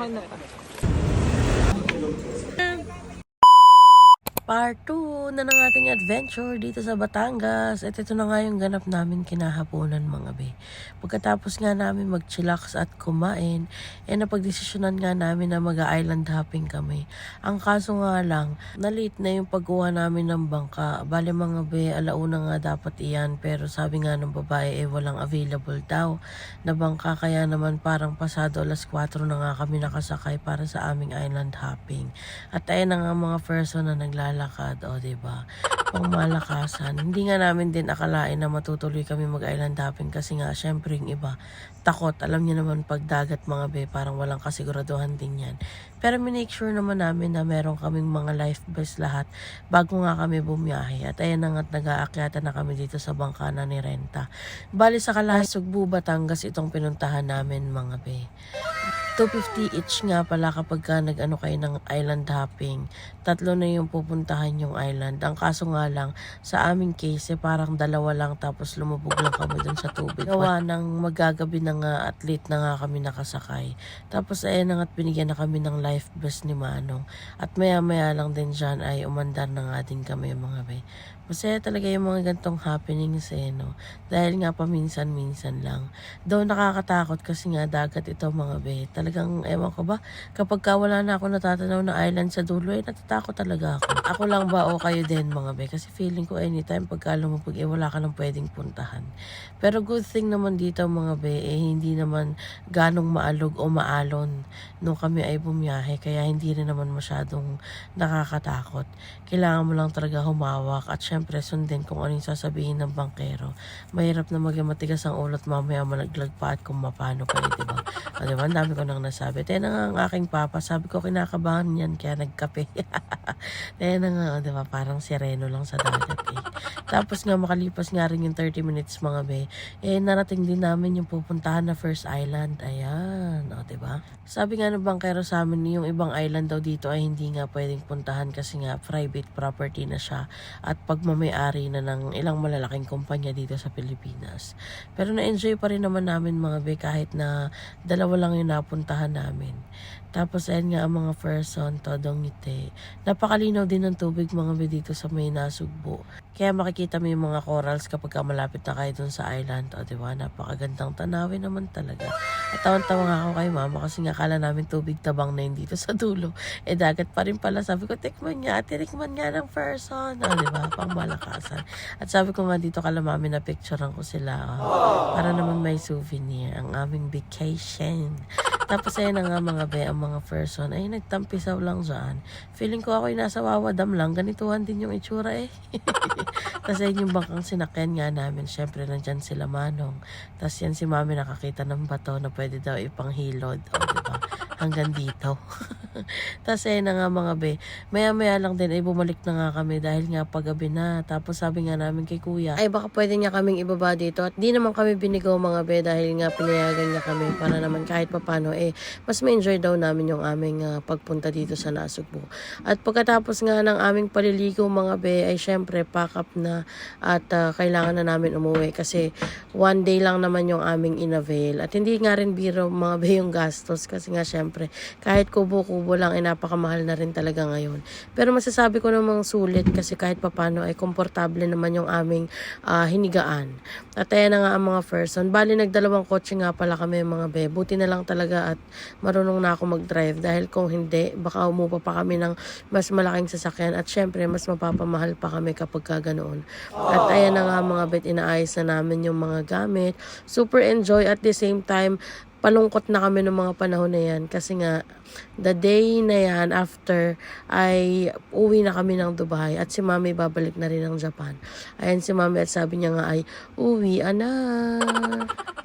入んなかっ Part 2 na ng ating adventure dito sa Batangas. At ito na nga yung ganap namin kinahaponan mga be. Pagkatapos nga namin mag-chillax at kumain, eh napagdesisyonan nga namin na mag-island hopping kami. Ang kaso nga lang, nalit na yung pagkuha namin ng bangka. Bale mga be, alauna nga dapat iyan. Pero sabi nga ng babae, eh walang available daw na bangka. Kaya naman parang pasado alas 4 na nga kami nakasakay para sa aming island hopping. At ayun na nga mga person na naglalakad, o di ba? Pang malakasan. Hindi nga namin din akalain na matutuloy kami mag-island hopping kasi nga syempre yung iba takot. Alam niyo naman pag dagat mga be, parang walang kasiguraduhan din yan. Pero minake sure naman namin na meron kaming mga life vest lahat bago nga kami bumiyahe. At ayan na nga't nag-aakyatan na kami dito sa bangka na ni Renta. Bali sa Kalasugbu, Batangas itong pinuntahan namin mga be. 250 each nga pala kapag ka nag-ano kayo ng island hopping. Tatlo na yung pupuntahan yung island. Ang kaso nga lang, sa aming case, eh, parang dalawa lang tapos lumubog lang kami dun sa tubig. Gawa ng magagabi na nga at late na nga kami nakasakay. Tapos ayan na nga't binigyan na kami ng life vest ni Manong. At maya maya lang din dyan ay umandar na nga din kami mga bay. Masaya talaga yung mga gantong happenings eh, no? Dahil nga paminsan-minsan lang. Though nakakatakot kasi nga dagat ito mga be. Talagang, ewan ko ba, kapag ka wala na ako natatanaw na island sa dulo, eh natatakot talaga ako. Ako lang ba o kayo din mga be? Kasi feeling ko anytime pagka lumupag, eh wala ka nang pwedeng puntahan. Pero good thing naman dito mga be, eh hindi naman ganong maalog o maalon nung kami ay bumiyahe. Kaya hindi rin naman masyadong nakakatakot. Kailangan mo lang talaga humawak at syempre sundin kung ano yung sasabihin ng bankero. Mahirap na maging matigas ang ulot mamaya malaglag pa at kung mapano kayo, di ba? O, di ba? Ang dami ko nang nasabi. Tayo na nga ang aking papa. Sabi ko kinakabahan yan kaya nagkape. Tayo na nga, o, di ba? Parang sireno lang sa dagat eh. Tapos nga makalipas nga rin yung 30 minutes mga be, eh narating din namin yung pupuntahan na first island. Ayan, o diba? Sabi nga ng bankero sa amin, yung ibang island daw dito ay hindi nga pwedeng puntahan kasi nga private property na siya at pagmamayari na ng ilang malalaking kumpanya dito sa Pilipinas. Pero na-enjoy pa rin naman namin mga be kahit na dalawa lang yung namin. Tapos ayan nga ang mga person, todong ngiti. Napakalinaw din ng tubig mga be dito sa may nasugbo. Kaya makikita mo yung mga corals kapag ka malapit na kayo dun sa island. O diba, napakagandang tanawin naman talaga. At tawan-tawa nga ako kay mama kasi nga kala namin tubig tabang na yun dito sa dulo. Eh dagat pa rin pala. Sabi ko, tikman niya, tikman nga ng person. O diba, pang malakasan. At sabi ko nga dito kala mami na picturean ko sila. oh, para naman may souvenir ang aming vacation. Tapos ayun na nga mga be, ang mga person ay nagtampisaw lang dyan. Feeling ko ako'y nasa wawadam lang. Ganituhan din yung itsura eh. Tapos ayun yung bangkang sinakyan nga namin. Siyempre nandyan sila manong. Tapos yan si mami nakakita ng bato na pwede daw ipanghilod. O diba? Hanggang dito. Tapos ayun na nga mga be. Maya maya lang din ay bumalik na nga kami dahil nga paggabi na. Tapos sabi nga namin kay kuya, ay baka pwede niya kaming ibaba dito. At di naman kami binigaw mga be dahil nga pinayagan niya kami para naman kahit papano eh mas ma-enjoy daw namin yung aming ah, pagpunta dito sa Nasugbu. At pagkatapos nga ng aming paliligo mga be ay syempre pack up na at ah, kailangan na namin umuwi kasi one day lang naman yung aming inavail. At hindi nga rin biro mga be yung gastos kasi nga syempre kahit kubo-kubo lang ay napakamahal na rin talaga ngayon. Pero masasabi ko namang sulit kasi kahit papano ay komportable naman yung aming ah, hinigaan. At ayan na nga ang mga person. Bali nagdalawang kotse nga pala kami mga be. Buti na lang talaga at marunong na ako mag-drive dahil kung hindi, baka umupa pa kami ng mas malaking sasakyan at syempre mas mapapamahal pa kami kapag ka ganoon. At ayan na nga mga bet, inaayos na namin yung mga gamit. Super enjoy at the same time, palungkot na kami ng mga panahon na yan kasi nga the day na yan after ay uwi na kami ng Dubai at si mami babalik na rin ng Japan. Ayan si mami at sabi niya nga ay uwi na.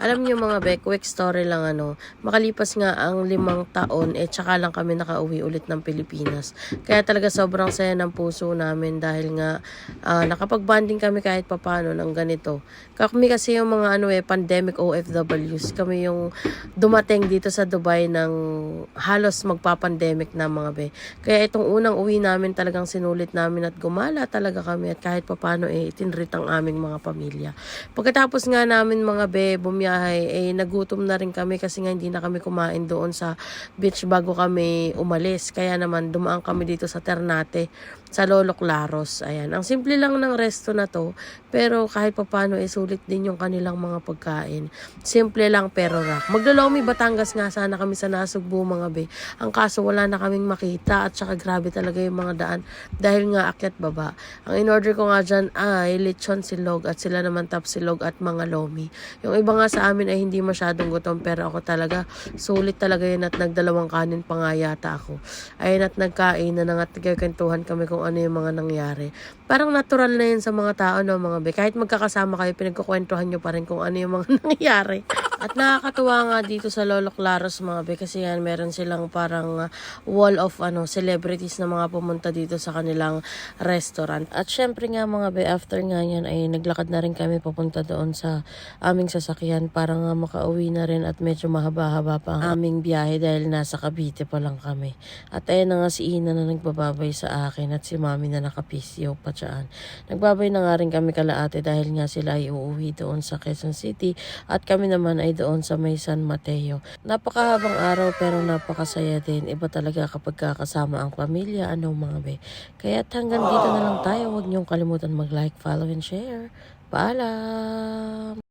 Alam niyo mga be, quick story lang ano, makalipas nga ang limang taon, eh tsaka lang kami nakauwi ulit ng Pilipinas. Kaya talaga sobrang saya ng puso namin dahil nga ah, nakapag-bonding kami kahit papano ng ganito. Kami kasi yung mga ano eh, pandemic OFWs, kami yung dumating dito sa Dubai ng halos magpa-pandemic na mga be. Kaya itong unang uwi namin talagang sinulit namin at gumala talaga kami at kahit papano eh, itinrit ang aming mga pamilya. Pagkatapos nga namin mga be, bumiyahe bahay, eh nagutom na rin kami kasi nga hindi na kami kumain doon sa beach bago kami umalis. Kaya naman dumaan kami dito sa Ternate sa Lolo Claros. Ayan. Ang simple lang ng resto na to, pero kahit papano eh sulit din yung kanilang mga pagkain. Simple lang pero rock. Maglalomi Batangas nga sana kami sa Nasugbu mga be. Ang kaso wala na kaming makita at saka grabe talaga yung mga daan dahil nga akyat baba. Ang in-order ko nga dyan ay lechon silog at sila naman tap silog at mga lomi. Yung iba nga sa amin ay hindi masyadong gutom pero ako talaga sulit talaga yun at nagdalawang kanin pa nga yata ako. Ayun at nagkain na nang at nagkakwentuhan kami kung ano yung mga nangyari. Parang natural na yun sa mga tao no mga be. Kahit magkakasama kayo pinagkukwentuhan nyo pa rin kung ano yung mga nangyari. At nakakatuwa nga dito sa Lolo Claros mga be kasi yan meron silang parang uh, wall of ano celebrities na mga pumunta dito sa kanilang restaurant. At syempre nga mga be after nga yan ay naglakad na rin kami papunta doon sa aming sasakyan para nga makauwi na rin at medyo mahaba-haba pa ang aming biyahe dahil nasa Cavite pa lang kami. At ayun na nga si Ina na nagbababay sa akin at si Mami na nakapisyo pa dyan. Nagbabay na nga rin kami kalaate dahil nga sila ay uuwi doon sa Quezon City at kami naman ay doon sa may San Mateo. Napakahabang araw pero napakasaya din. Iba talaga kapag kakasama ang pamilya, ano mga be. Kaya hanggang dito na lang tayo. Huwag niyong kalimutan mag-like, follow, and share. Paalam!